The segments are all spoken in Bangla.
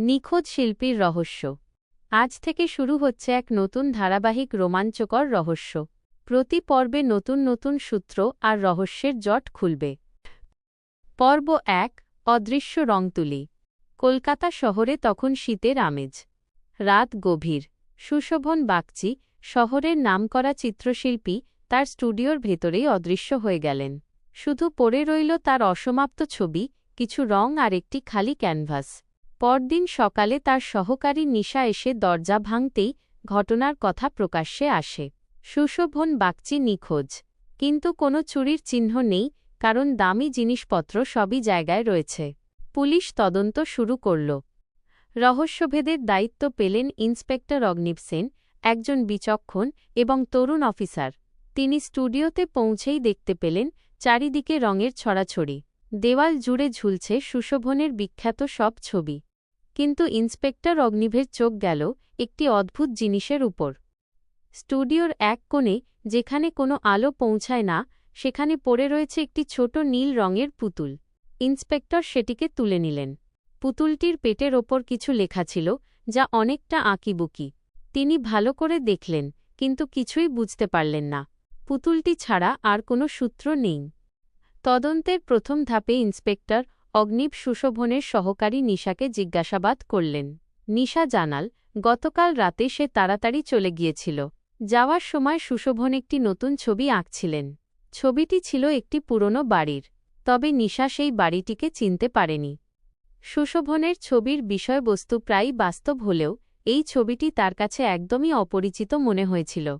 নিখোঁজ শিল্পীর রহস্য। আজ থেকে শুরু হচ্ছে এক নতুন ধারাবাহিক রোমাঞ্চকর রহস্য। প্রতি পর্বে নতুন নতুন সূত্র আর রহস্যের জট খুলবে। পর্ব এক, অদৃশ্য রংতুলি। কলকাতা শহরে তখন শীতের আমেজ। রাত গভীর। সুশোভন বাগচি, শহরের নামকরা চিত্রশিল্পী, তার স্টুডিওর ভেতরেই অদৃশ্য হয়ে গেলেন। শুধু পড়ে রইল তার অসমাপ্ত ছবি, কিছু রং আর একটি খালি ক্যানভাস। পরদিন সকালে তার সহকারী নিশা এসে দরজা ভাঙতেই ঘটনার কথা প্রকাশ্যে আসে। সুশোভন বাগচি নিখোঁজ। কিন্তু কোনো চুরির চিহ্ন নেই, কারণ দামি জিনিসপত্র সবই জায়গায় রয়েছে। পুলিশ তদন্ত শুরু করল। রহস্যভেদের দায়িত্ব পেলেন ইন্সপেক্টর অগ্নিব সেন, একজন বিচক্ষণ এবং তরুণ অফিসার। তিনি স্টুডিওতে পৌঁছেই দেখতে পেলেন চারিদিকে রঙের ছড়াছড়ি। দেওয়াল জুড়ে ঝুলছে সুশোভনের বিখ্যাত সব ছবি। কিন্তু ইন্সপেক্টর অগ্নিভের চোখ গেল একটি অদ্ভুত জিনিসের উপর। স্টুডিওর এক কোণে, যেখানে কোনো আলো পৌঁছায় না, সেখানে পড়ে রয়েছে একটি ছোট নীল রঙের পুতুল। ইন্সপেক্টর সেটিকে তুলে নিলেন। পুতুলটির পেটের ওপর কিছু লেখা ছিল, যা অনেকটা আঁকিবুকি। তিনি ভালো করে দেখলেন, কিন্তু কিছুই বুঝতে পারলেন না। পুতুলটি ছাড়া আর কোনো সূত্র নেই। তদন্তের প্রথম ধাপে ইন্সপেক্টর অগ্নিব সুশোভনের সহকারী নিশাকে জিজ্ঞাসাবাদ করলেন। নিশা জানাল, গতকাল রাতে সে তাড়াতাড়ি চলে গিয়েছিল। যাওয়ার সময় সুশোভন একটি নতুন ছবি আঁকছিলেন। ছবিটি ছিল একটি পুরনো বাড়ির, তবে নিশা সেই বাড়িটিকে চিনতে পারেনি। সুশোভনের ছবির বিষয়বস্তু প্রায় বাস্তব হলেও, এই ছবিটি তার কাছে একদমই অপরিচিত মনে হয়েছিল।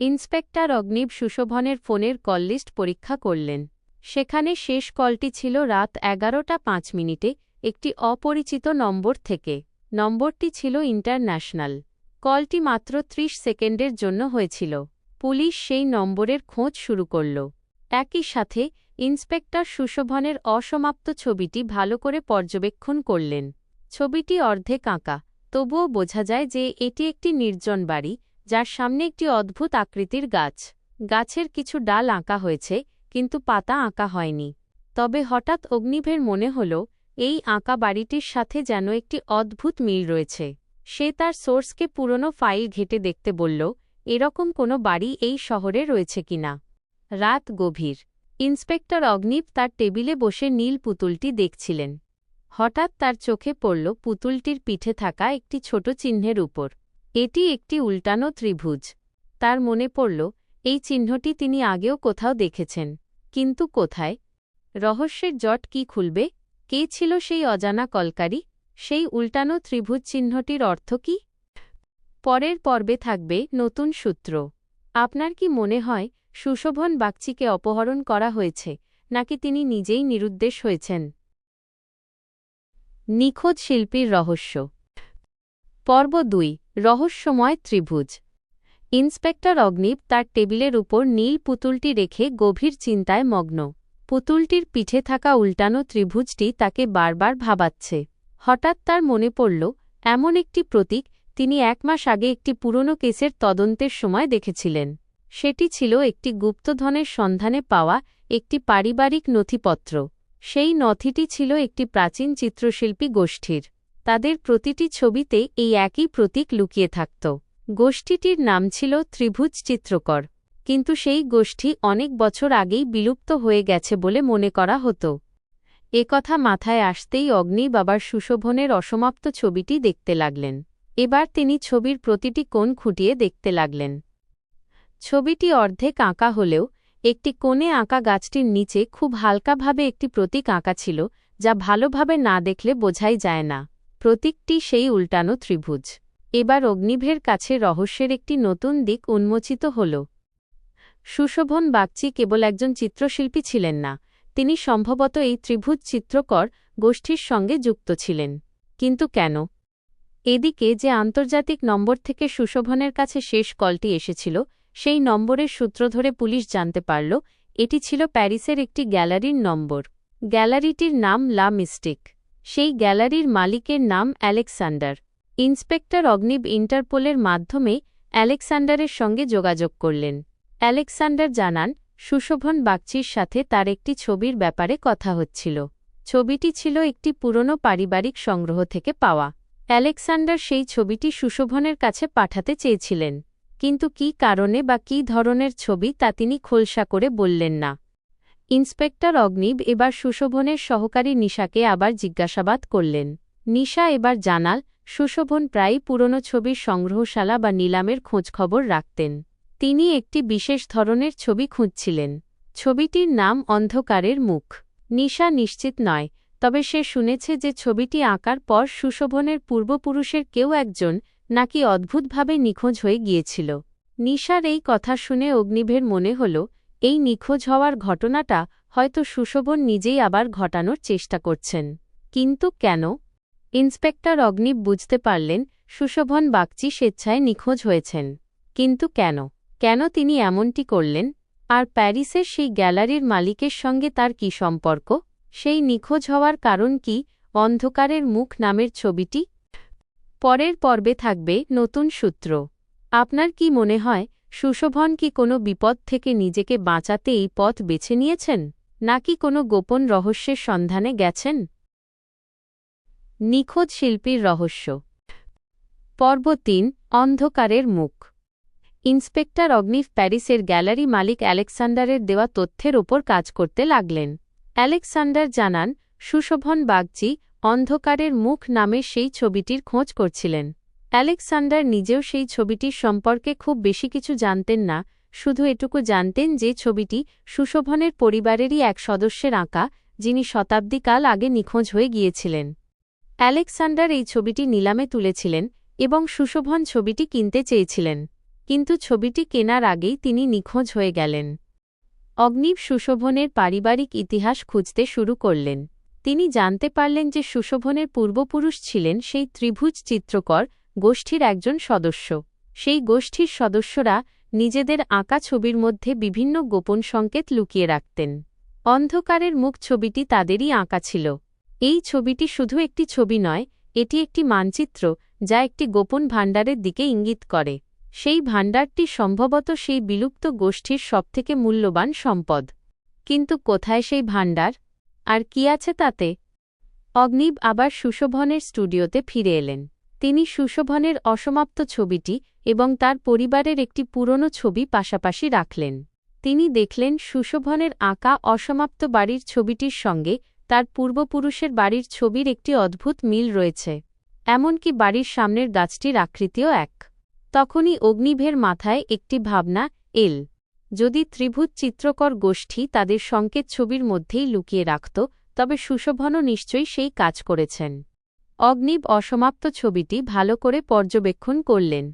ইন্সপেক্টর অগ্নিব সুশোভনের ফোনের কললিস্ট পরীক্ষা করলেন। সেখানে শেষ কলটি ছিল রাত এগারোটা পাঁচ মিনিটে, একটি অপরিচিত নম্বর থেকে। নম্বরটি ছিল ইন্টারন্যাশনাল। কলটি মাত্র ত্রিশ সেকেন্ডের জন্য হয়েছিল। পুলিশ সেই নম্বরের খোঁজ শুরু করল। একই সাথে, ইন্সপেক্টর সুশোভনের অসমাপ্ত ছবিটি ভালো করে পর্যবেক্ষণ করলেন। ছবিটি অর্ধেক আঁকা। তবুও বোঝা যায় যে এটি একটি নির্জন বাড়ি, যার সামনে একটি অদ্ভুত আকৃতির গাছ। গাছের কিছু ডাল আঁকা হয়েছে কিন্তু পাতা আঁকা হয়নি। তবে হঠাৎ অগ্নিভের মনে হল, এই আঁকা বাড়িটির সাথে যেন একটি অদ্ভুত মিল রয়েছে। সে তার সোর্সকে পুরনো ফাইল ঘেটে দেখতে বলল, এরকম কোনো বাড়ি এই শহরে রয়েছে কিনা রাত গভীর। ইন্সপেক্টর অগ্নিব তার টেবিলে বসে নীল পুতুলটি দেখছিলেন। হঠাৎ তার চোখে পড়ল পুতুলটির পিঠে থাকা একটি ছোট চিহ্নের উপর। এটি একটি উল্টানো ত্রিভুজ। তার মনে পড়ল, এই চিহ্নটি তিনি আগেও কোথাও দেখেছেন। কিন্তু কোথায়? রহস্যের জট কি খুলবে? কে ছিল সেই অজানা কলকারি? সেই উল্টানো ত্রিভুজ চিহ্নটির অর্থ কি? পরের পর্বে থাকবে নতুন সূত্র। আপনার কি মনে হয়, সুশোভন বাগচিকে অপহরণ করা হয়েছে, নাকি তিনি নিজেই নিরুদ্দেশ হয়েছেন? নিখোঁজ শিল্পীর রহস্য। পর্ব দুই, রহস্যময় ত্রিভুজ। ইন্সপেক্টর অগ্নিব তার টেবিলের উপর নীল পুতুলটি রেখে গভীর চিন্তায় মগ্ন। পুতুলটির পিঠে থাকা উল্টানো ত্রিভুজটি তাকে বারবার ভাবাচ্ছে। হঠাৎ তার মনে পড়ল, এমন একটি প্রতীক তিনি এক মাস আগে একটি পুরনো কেসের তদন্তের সময় দেখেছিলেন। সেটি ছিল একটি গুপ্তধনের সন্ধানে পাওয়া একটি পারিবারিক নথিপত্র। সেই নথিটি ছিল একটি প্রাচীন চিত্রশিল্পী গোষ্ঠীর। তাদের প্রতিটি ছবিতে এই একই প্রতীক লুকিয়ে থাকত। গোষ্ঠীটির নাম ছিল ত্রিভুজ চিত্রকর, কিন্তু সেই গোষ্ঠী অনেক বছর আগেই বিলুপ্ত হয়ে গেছে বলে মনে করা হতো। এ কথা মাথায় আসতেই অগ্নি বাবার সুশোভনের অসমাপ্ত ছবিটি দেখতে লাগলেন। এবার তিনি ছবির প্রতিটি কোণ খুঁটিয়ে দেখতে লাগলেন। ছবিটি অর্ধেক আঁকা হলেও, একটি কোণে আঁকা গাছটির নিচে খুব হালকাভাবে একটি প্রতীক আঁকা ছিল, যা ভালোভাবে না দেখলে বোঝাই যায় না। প্রতীকটি সেই উল্টানো ত্রিভুজ। এবার অগ্নিভের কাছে রহস্যের একটি নতুন দিক উন্মোচিত হল। সুশোভন বাগচি কেবল একজন চিত্রশিল্পী ছিলেন না, তিনি সম্ভবত এই ত্রিভুজ চিত্রকর গোষ্ঠীর সঙ্গে যুক্ত ছিলেন। কিন্তু কেন? এদিকে যে আন্তর্জাতিক নম্বর থেকে সুশোভনের কাছে শেষ কলটি এসেছিল, সেই নম্বরের সূত্র ধরে পুলিশ জানতে পারল, এটি ছিল প্যারিসের একটি গ্যালারির নম্বর। গ্যালারিটির নাম লা মিস্টিক। সেই গ্যালারির মালিকের নাম অ্যালেকসান্ডার ইন্সপেক্টর অগ্নিব ইন্টারপোলের মাধ্যমে অ্যালেকসান্ডারের সঙ্গে যোগাযোগ করলেন। অ্যালেকসান্ডার জানান, সুশোভন বাগচির সাথে তার একটি ছবির ব্যাপারে কথা হচ্ছিল। ছবিটি ছিল একটি পুরনো পারিবারিক সংগ্রহ থেকে পাওয়া। অ্যালেকসান্ডার সেই ছবিটি সুশোভনের কাছে পাঠাতে চেয়েছিলেন। কিন্তু কী কারণে বা কী ধরনের ছবি তা তিনি খোলসা করে বললেন না। ইন্সপেক্টর অগ্নিব এবার সুশোভনের সহকারী নিশাকে আবার জিজ্ঞাসাবাদ করলেন। নিশা এবার জানাল সুশোভন প্রায়ই পুরনো ছবির সংগ্রহশালা বা নিলামের খোঁজখবর রাখতেন। তিনি একটি বিশেষ ধরনের ছবি খুঁজছিলেন। ছবিটির নাম অন্ধকারের মুখ। নিশা নিশ্চিত নয়, তবে সে শুনেছে যে ছবিটি আঁকার পর সুশোভনের পূর্বপুরুষের কেউ একজন নাকি অদ্ভুতভাবে নিখোঁজ হয়ে গিয়েছিল। নিশার এই কথা শুনে অগ্নিভের মনে হল, এই নিখোঁজ হওয়ার ঘটনাটা হয়তো সুশোভন নিজেই আবার ঘটানোর চেষ্টা করছেন। কিন্তু কেন? ইন্সপেক্টর অগ্নিব বুঝতে পারলেন সুশোভন বাগচি স্বেচ্ছায় নিখোঁজ হয়েছেন। কিন্তু কেন? কেন তিনি এমনটি করলেন? আর প্যারিসের সেই গ্যালারির মালিকের সঙ্গে তার কি সম্পর্ক? সেই নিখোঁজ হওয়ার কারণ কি? অন্ধকারের মুখ নামের ছবিটি? পরের পর্বে থাকবে নতুন সূত্র। আপনার কি মনে হয়, সুশোভন কি কোনো বিপদ থেকে নিজেকে বাঁচাতে এই পথ বেছে নিয়েছেন? নাকি কোনো গোপন রহস্যের সন্ধানে গেছেন? নিখোঁজ শিল্পীর রহস্য। পর্ব তিন, অন্ধকারের মুখ। ইন্সপেক্টর অগ্নিফ প্যারিসের গ্যালারি মালিক অ্যালেকসান্ডারের দেওয়া তথ্যের ওপর কাজ করতে লাগলেন। অ্যালেকসান্ডার জানান, সুশোভন বাগচি, অন্ধকারের মুখ নামে সেই ছবিটির খোঁজ করছিলেন। অ্যালেকসান্ডার নিজেও সেই ছবিটির সম্পর্কে খুব বেশি কিছু জানতেন না, শুধু এটুকু জানতেন যে ছবিটি সুশোভনের পরিবারেরই এক সদস্যের আঁকা, যিনি শতাব্দীকাল আগে নিখোঁজ হয়ে গিয়েছিলেন। অ্যালেকসান্ডার এই ছবিটি নিলামে তুলেছিলেন এবং সুশোভন ছবিটি কিনতে চেয়েছিলেন, কিন্তু ছবিটি কেনার আগেই তিনি নিখোঁজ হয়ে গেলেন। অগ্নিব সুশোভনের পারিবারিক ইতিহাস খুঁজতে শুরু করলেন। তিনি জানতে পারলেন যে সুশোভনের পূর্বপুরুষ ছিলেন সেই ত্রিভুজ চিত্রকর গোষ্ঠীর একজন সদস্য। সেই গোষ্ঠীর সদস্যরা নিজেদের আঁকা ছবির মধ্যে বিভিন্ন গোপন সংকেত লুকিয়ে রাখতেন। অন্ধকারের মুখ ছবিটি তাদেরই আঁকা ছিল। এই ছবিটি শুধু একটি ছবি নয়, এটি একটি মানচিত্র যা একটি গোপন ভাণ্ডারের দিকে ইঙ্গিত করে। সেই ভাণ্ডারটি সম্ভবত সেই বিলুপ্ত গোষ্ঠীর সবথেকে মূল্যবান সম্পদ। কিন্তু কোথায় সেই ভাণ্ডার? আর কি আছে তাতে? অগ্নিব আবার সুশোভনের স্টুডিওতে ফিরে এলেন। তিনি সুশোভনের অসমাপ্ত ছবিটি এবং তার পরিবারের একটি পুরনো ছবি পাশাপাশি রাখলেন। তিনি দেখলেন সুশোভনের আঁকা অসমাপ্ত বাড়ির ছবিটির সঙ্গে তার পূর্বপুরুষের বাড়ির ছবির একটি অদ্ভুত মিল রয়েছে, এমনকি বাড়ির সামনের গাছটির আকৃতিও এক। তখনই অগ্নিভের মাথায় একটি ভাবনা, এল। যদি ত্রিভুজ চিত্রকর গোষ্ঠী তাদের সংকেত ছবির মধ্যেই লুকিয়ে রাখত, তবে সুশোভনও নিশ্চয়ই সেই কাজ করেছেন। অগ্নিব অসমাপ্ত ছবিটি ভালো করে পর্যবেক্ষণ করলেন।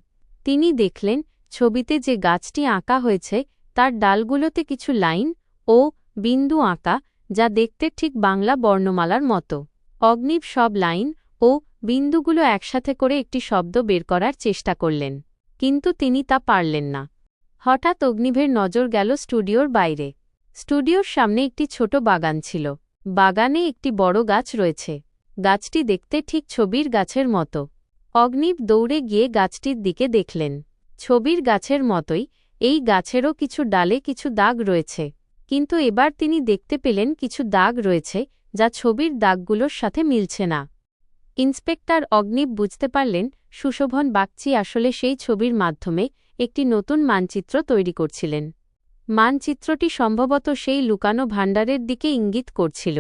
তিনি দেখলেন, ছবিতে যে গাছটি আঁকা হয়েছে, তার ডালগুলোতে কিছু লাইন, ও, বিন্দু আঁকা যা দেখতে ঠিক বাংলা বর্ণমালার মতো। অগ্নিব সব লাইন ও বিন্দুগুলো একসাথে করে একটি শব্দ বের করার চেষ্টা করলেন। কিন্তু তিনি তা পারলেন না। হঠাৎ অগ্নিভের নজর গেল স্টুডিওর বাইরে। স্টুডিওর সামনে একটি ছোট বাগান ছিল। বাগানে একটি বড় গাছ রয়েছে। গাছটি দেখতে ঠিক ছবির গাছের মতো। অগ্নিব দৌড়ে গিয়ে গাছটির দিকে দেখলেন। ছবির গাছের মতোই এই গাছেরও কিছু ডালে কিছু দাগ রয়েছে। কিন্তু এবার তিনি দেখতে পেলেন কিছু দাগ রয়েছে, যা ছবির দাগগুলোর সাথে মিলছে না। ইন্সপেক্টর অগ্নিব বুঝতে পারলেন, সুশোভন বাগচি আসলে সেই ছবির মাধ্যমে একটি নতুন মানচিত্র তৈরি করছিলেন। মানচিত্রটি সম্ভবত সেই লুকানো ভাণ্ডারের দিকে ইঙ্গিত করছিল।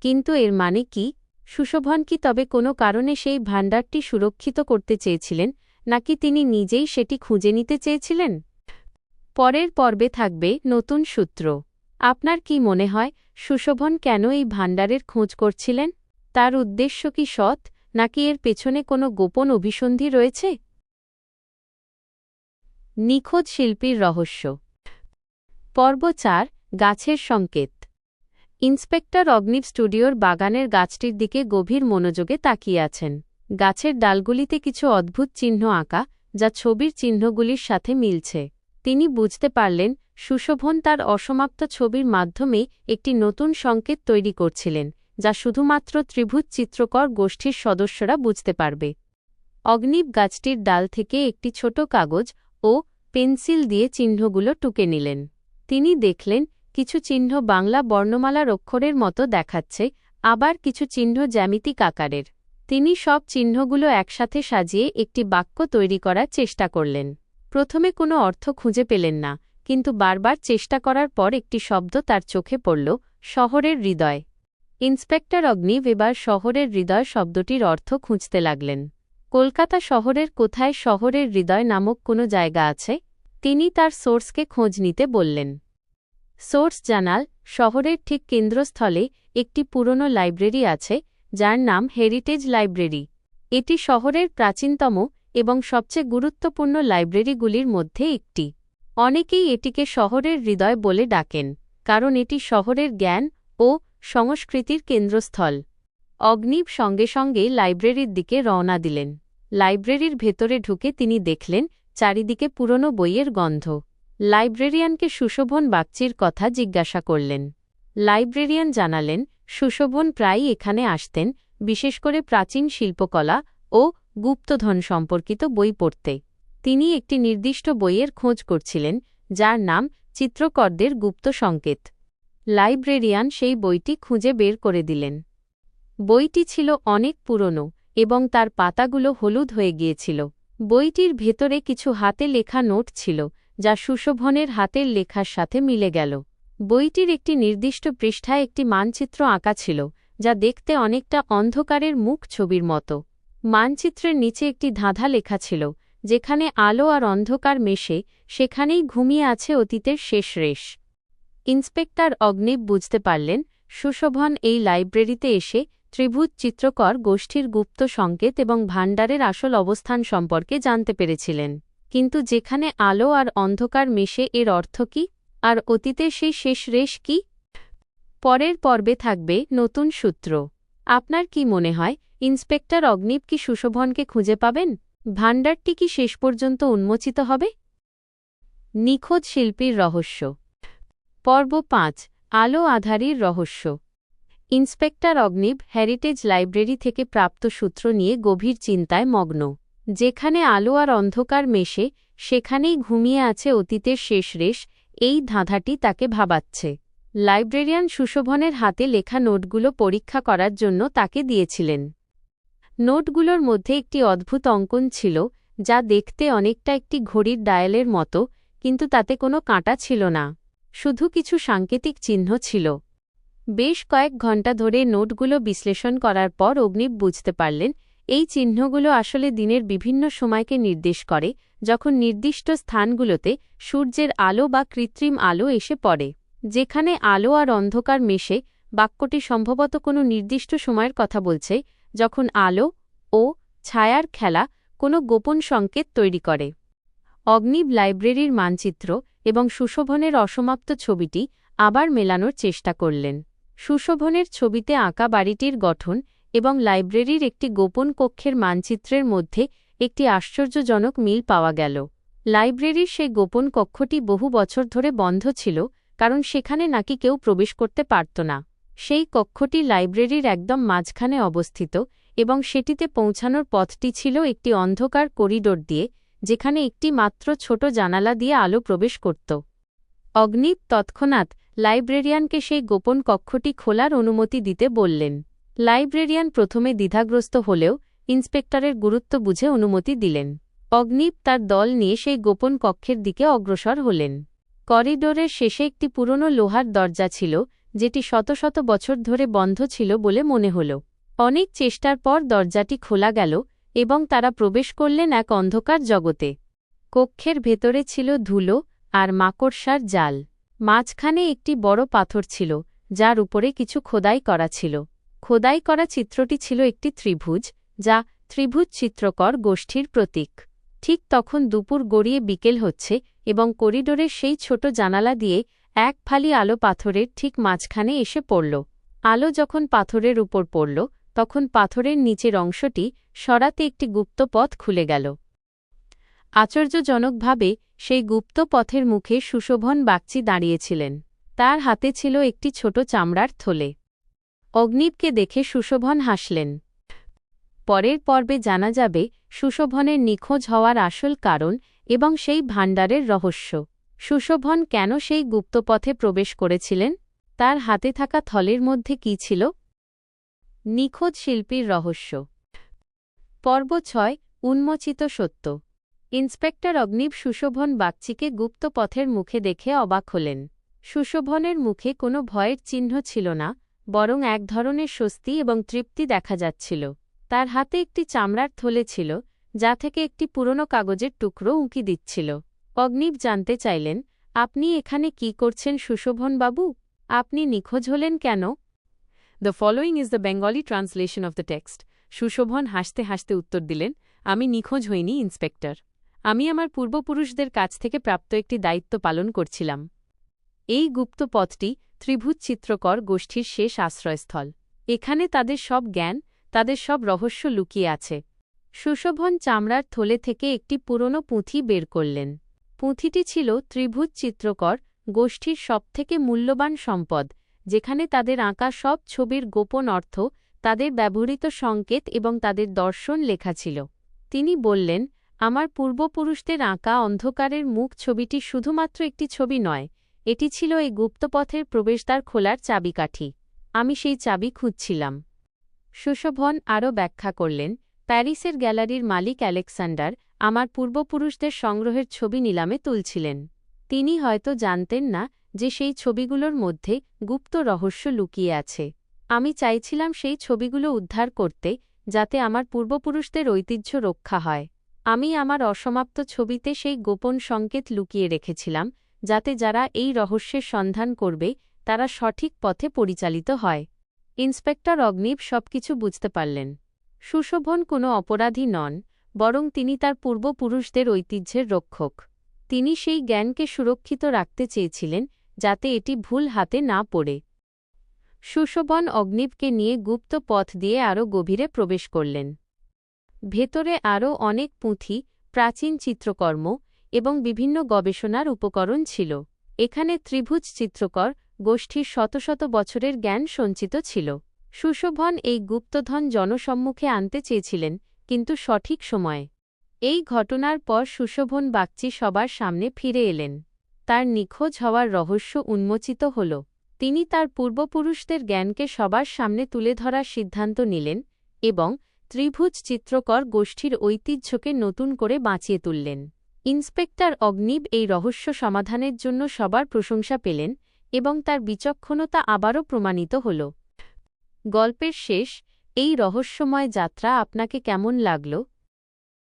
কিন্তু এর মানে কি? সুশোভন কি তবে কোনো কারণে সেই ভাণ্ডারটি সুরক্ষিত করতে চেয়েছিলেন, নাকি তিনি নিজেই সেটি খুঁজে নিতে চেয়েছিলেন? পরের পর্বে থাকবে নতুন সূত্র। আপনার কি মনে হয়, সুশোভন কেন এই ভাণ্ডারের খোঁজ করছিলেন? তার উদ্দেশ্য কি সৎ, নাকি এর পেছনে কোনো গোপন অভিসন্ধি রয়েছে? নিখোঁজ শিল্পীর রহস্য। পর্ব চার, গাছের সংকেত। ইন্সপেক্টর অগ্নিব স্টুডিওর বাগানের গাছটির দিকে গভীর মনোযোগে তাকিয়ে আছেন। গাছের ডালগুলিতে কিছু অদ্ভুত চিহ্ন আঁকা, যা ছবির চিহ্নগুলির সাথে মিলছে। তিনি বুঝতে পারলেন, সুশোভন তার অসমাপ্ত ছবির মাধ্যমে একটি নতুন সংকেত তৈরি করছিলেন, যা শুধুমাত্র ত্রিভুজ চিত্রকর গোষ্ঠীর সদস্যরা বুঝতে পারবে। অগ্নিব গাছটির ডাল থেকে একটি ছোট কাগজ ও পেন্সিল দিয়ে চিহ্নগুলো টুকে নিলেন। তিনি দেখলেন, কিছু চিহ্ন বাংলা বর্ণমালার অক্ষরের মতো দেখাচ্ছে, আবার কিছু চিহ্ন জ্যামিতিক আকারের। তিনি সব চিহ্নগুলো একসাথে সাজিয়ে একটি বাক্য তৈরি করার চেষ্টা করলেন। প্রথমে কোনো অর্থ খুঁজে পেলেন না, কিন্তু বারবার চেষ্টা করার পর একটি শব্দ তার চোখে পড়ল, শহরের হৃদয়। ইন্সপেক্টর অগ্নিভ এবার শহরের হৃদয় শব্দটির অর্থ খুঁজতে লাগলেন। কলকাতা শহরের কোথায় শহরের হৃদয় নামক কোনো জায়গা আছে? তিনি তার সোর্সকে খোঁজ নিতে বললেন। সোর্স জানাল, শহরের ঠিক কেন্দ্রস্থলে একটি পুরনো লাইব্রেরি আছে, যার নাম হেরিটেজ লাইব্রেরি। এটি শহরের প্রাচীনতম এবং সবচেয়ে গুরুত্বপূর্ণ লাইব্রেরিগুলির মধ্যে একটি। অনেকেই এটিকে শহরের হৃদয় বলে ডাকেন, কারণ এটি শহরের জ্ঞান ও সংস্কৃতির কেন্দ্রস্থল। অগ্নিব সঙ্গে সঙ্গে লাইব্রেরির দিকে রওনা দিলেন। লাইব্রেরির ভেতরে ঢুকে তিনি দেখলেন চারিদিকে পুরনো বইয়ের গন্ধ। লাইব্রেরিয়ানকে সুশোভন বাগচির কথা জিজ্ঞাসা করলেন। লাইব্রেরিয়ান জানালেন, সুশোভন প্রায়ই এখানে আসতেন, বিশেষ করে প্রাচীন শিল্পকলা ও গুপ্তধন সম্পর্কিত বই পড়তে। তিনি একটি নির্দিষ্ট বইয়ের খোঁজ করছিলেন, যার নাম চিত্রকরদের গুপ্ত সংকেত। লাইব্রেরিয়ান সেই বইটি খুঁজে বের করে দিলেন। বইটি ছিল অনেক পুরনো এবং তার পাতাগুলো হলুদ হয়ে গিয়েছিল। বইটির ভেতরে কিছু হাতে লেখা নোট ছিল, যা সুশোভনের হাতের লেখার সাথে মিলে গেল। বইটির একটি নির্দিষ্ট পৃষ্ঠায় একটি মানচিত্র আঁকা ছিল, যা দেখতে অনেকটা অন্ধকারের মুখ ছবির মতো। মানচিত্রের নিচে একটি ধাঁধা লেখা ছিল, যেখানে আলো আর অন্ধকার মেশে সেখানেই ঘুমিয়ে আছে অতীতের শেষ রেশ। ইন্সপেক্টর অগ্নিব বুঝতে পারলেন, সুশোভন এই লাইব্রেরিতে এসে ত্রিভুজ চিত্রকর, গোষ্ঠীর গুপ্ত সংকেত এবং ভাণ্ডারের আসল অবস্থান সম্পর্কে জানতে পেরেছিলেন। কিন্তু যেখানে আলো আর অন্ধকার মেশে এর অর্থ কি? আর অতীতের সেই শেষ রেশ কি? পরের পর্বে থাকবে নতুন সূত্র। আপনার কি মনে হয়? ইন্সপেক্টর অগ্নিব কি সুশোভনকে খুঁজে পাবেন? ভাণ্ডারটি কি শেষ পর্যন্ত উন্মোচিত হবে? নিখোঁজ শিল্পীর রহস্য। পর্ব পাঁচ, আলো আধারির রহস্য। ইন্সপেক্টর অগ্নিব হেরিটেজ লাইব্রেরি থেকে প্রাপ্ত সূত্র নিয়ে গভীর চিন্তায় মগ্ন। যেখানে আলো আর অন্ধকার মেশে, সেখানেই ঘুমিয়ে আছে অতীতের শেষ রেশ, এই ধাঁধাটি তাকে ভাবাচ্ছে। লাইব্রেরিয়ান সুশোভনের হাতে লেখা নোটগুলো পরীক্ষা করার জন্য তাকে দিয়েছিলেন। নোটগুলোর মধ্যে একটি অদ্ভুত অঙ্কন ছিল, যা দেখতে অনেকটা একটি ঘড়ির ডায়ালের মতো, কিন্তু তাতে কোনো কাঁটা ছিল না। শুধু কিছু সাংকেতিক চিহ্ন ছিল। বেশ কয়েক ঘণ্টা ধরে নোটগুলো বিশ্লেষণ করার পর অগ্নিব বুঝতে পারলেন, এই চিহ্নগুলো আসলে দিনের বিভিন্ন সময়কে নির্দেশ করে, যখন নির্দিষ্ট স্থানগুলোতে সূর্যের আলো বা কৃত্রিম আলো এসে পড়ে, যেখানে আলো আর অন্ধকার মেশে, বাক্যটি সম্ভবত কোনো নির্দিষ্ট সময়ের কথা বলছে যখন আলো ও ছায়ার খেলা কোনো গোপন সংকেত তৈরি করে। অগ্নিব লাইব্রেরির মানচিত্র এবং সুশোভনের অসমাপ্ত ছবিটি আবার মেলানোর চেষ্টা করলেন। সুশোভনের ছবিতে আঁকা বাড়িটির গঠন এবং লাইব্রেরির একটি গোপন কক্ষের মানচিত্রের মধ্যে একটি আশ্চর্যজনক মিল পাওয়া গেল। লাইব্রেরির সেই গোপন কক্ষটি বহু বছর ধরে বন্ধ ছিল, কারণ সেখানে নাকি কেউ প্রবেশ করতে পারত না। সেই কক্ষটি লাইব্রেরির একদম মাঝখানে অবস্থিত এবং সেটিতে পৌঁছানোর পথটি ছিল একটি অন্ধকার করিডোর দিয়ে, যেখানে একটি মাত্র ছোট জানালা দিয়ে আলো প্রবেশ করত। অগ্নিপ তৎক্ষণাৎ লাইব্রেরিয়ানকে সেই গোপন কক্ষটি খোলার অনুমতি দিতে বললেন। লাইব্রেরিয়ান প্রথমে দ্বিধাগ্রস্ত হলেও ইন্সপেক্টরের গুরুত্ব বুঝে অনুমতি দিলেন। অগ্নিপ তার দল নিয়ে সেই গোপন কক্ষের দিকে অগ্রসর হলেন। করিডোরের শেষে একটি পুরনো লোহার দরজা ছিল যেটি শত শত বছর ধরে বন্ধ ছিল বলে মনে হল। অনেক চেষ্টার পর দরজাটি খোলা গেল এবং তারা প্রবেশ করলেন এক অন্ধকার জগতে। কক্ষের ভেতরে ছিল ধুলো আর মাকড়সার জাল। মাঝখানে একটি বড় পাথর ছিল, যার উপরে কিছু খোদাই করা ছিল। খোদাই করা চিত্রটি ছিল একটি ত্রিভুজ, যা ত্রিভুজ চিত্রকর গোষ্ঠীর প্রতীক। ঠিক তখন দুপুর গড়িয়ে বিকেল হচ্ছে এবং করিডোরের সেই ছোট জানালা দিয়ে এক ফালি আলো পাথরের ঠিক মাঝখানে এসে পড়ল। আলো যখন পাথরের উপর পড়ল, তখন পাথরের নিচের অংশটি সরাতে একটি গুপ্ত পথ খুলে গেল। আশ্চর্যজনকভাবে সেই গুপ্ত পথের মুখে সুশোভন বাগচি দাঁড়িয়েছিলেন। তার হাতে ছিল একটি ছোট চামড়ার থলে। অগ্নিবকে দেখে সুশোভন হাসলেন। পরের পর্বে জানা যাবে সুশোভনের নিখোঁজ হওয়ার আসল কারণ এবং সেই ভাণ্ডারের রহস্য। সুশোভন কেন সেই গুপ্তপথে প্রবেশ করেছিলেন? তার হাতে থাকা থলের মধ্যে কি ছিল? নিখোঁজ শিল্পীর রহস্য। পর্ব ছয়, উন্মোচিত সত্য। ইন্সপেক্টর অগ্নিব সুশোভন বাগচিকে গুপ্ত পথের মুখে দেখে অবাক হলেন। সুশোভনের মুখে কোনো ভয়ের চিহ্ন ছিল না, বরং এক ধরনের স্বস্তি এবং তৃপ্তি দেখা যাচ্ছিল। তার হাতে একটি চামড়ার থলে ছিল, যা থেকে একটি পুরনো কাগজের টুকরো উঁকি দিচ্ছিল। অগ্নিব জানতে চাইলেন, আপনি এখানে কি করছেন সুশোভন বাবু আপনি নিখোঁজ হলেন কেন? The following is the Bengali translation of the text Sushobhan হাসতে হাসতে উত্তর দিলেন, আমি নিখোঁজ হইনি, ইন্সপেক্টর। আমি আমার পূর্বপুরুষদের কাছ থেকে প্রাপ্ত একটি দায়িত্ব পালন করছিলাম। এই গুপ্ত পথটি ত্রিভুজ চিত্রকর গোষ্ঠীর শেষ আশ্রয়স্থল। এখানে তাদের সব জ্ঞান, তাদের সব রহস্য লুকিয়ে আছে। সুশোভন চামড়ার থলে থেকে একটি পুরনো পুঁথি বের করলেন। পুঁথিটি ছিল ত্রিভুজ চিত্রকর, গোষ্ঠীর সবথেকে মূল্যবান সম্পদ, যেখানে তাদের আঁকা সব ছবির গোপন অর্থ, তাদের ব্যবহৃত সংকেত এবং তাদের দর্শন লেখা ছিল। তিনি বললেন, আমার পূর্বপুরুষদের আঁকা অন্ধকারের মুখ ছবিটি শুধুমাত্র একটি ছবি নয়, এটি ছিল এই গুপ্তপথের প্রবেশদ্বার খোলার চাবিকাঠি। আমি সেই চাবি খুঁজছিলাম। সুশোভন আরও ব্যাখ্যা করলেন, প্যারিসের গ্যালারির মালিক অ্যালেকসান্ডার আমার পূর্বপুরুষদের সংগ্রহের ছবি নিলামে তুলছিলেন। তিনি হয়তো জানতেন না যে সেই ছবিগুলোর মধ্যে গুপ্ত রহস্য লুকিয়ে আছে। আমি চাইছিলাম সেই ছবিগুলো উদ্ধার করতে, যাতে আমার পূর্বপুরুষদের ঐতিহ্য রক্ষা হয়। আমি আমার অসমাপ্ত ছবিতে সেই গোপন সংকেত লুকিয়ে রেখেছিলাম, যাতে যারা এই রহস্যের সন্ধান করবে, তারা সঠিক পথে পরিচালিত হয়। ইন্সপেক্টর অগ্নিব সবকিছু বুঝতে পারলেন। সুশোভন কোনো অপরাধী নন বরং তিনি তার পূর্বপুরুষদের ঐতিহ্যের রক্ষক। তিনি সেই জ্ঞানকে সুরক্ষিত রাখতে চেয়েছিলেন, যাতে এটি ভুল হাতে না পড়ে। সুশোভন অগ্নিবকে নিয়ে গুপ্ত পথ দিয়ে আরও গভীরে প্রবেশ করলেন। ভেতরে আরও অনেক পুঁথি, প্রাচীন চিত্রকর্ম এবং বিভিন্ন গবেষণার উপকরণ ছিল। এখানে ত্রিভুজ চিত্রকর গোষ্ঠীর শত শত বছরের জ্ঞান সঞ্চিত ছিল। সুশোভন এই গুপ্তধন জনসম্মুখে আনতে চেয়েছিলেন কিন্তু সঠিক সময়ে। এই ঘটনার পর সুশোভন বাগচি সবার সামনে ফিরে এলেন। তার নিখোঁজ হওয়ার রহস্য উন্মোচিত হল। তিনি তার পূর্বপুরুষদের জ্ঞানকে সবার সামনে তুলে ধরার সিদ্ধান্ত নিলেন এবং ত্রিভুজ চিত্রকর গোষ্ঠীর ঐতিহ্যকে নতুন করে বাঁচিয়ে তুললেন। ইন্সপেক্টর অগ্নিব এই রহস্য সমাধানের জন্য সবার প্রশংসা পেলেন এবং তার বিচক্ষণতা আবারও প্রমাণিত হল। গল্পের শেষ এই রহস্যময় যাত্রা আপনাকে কেমন লাগল?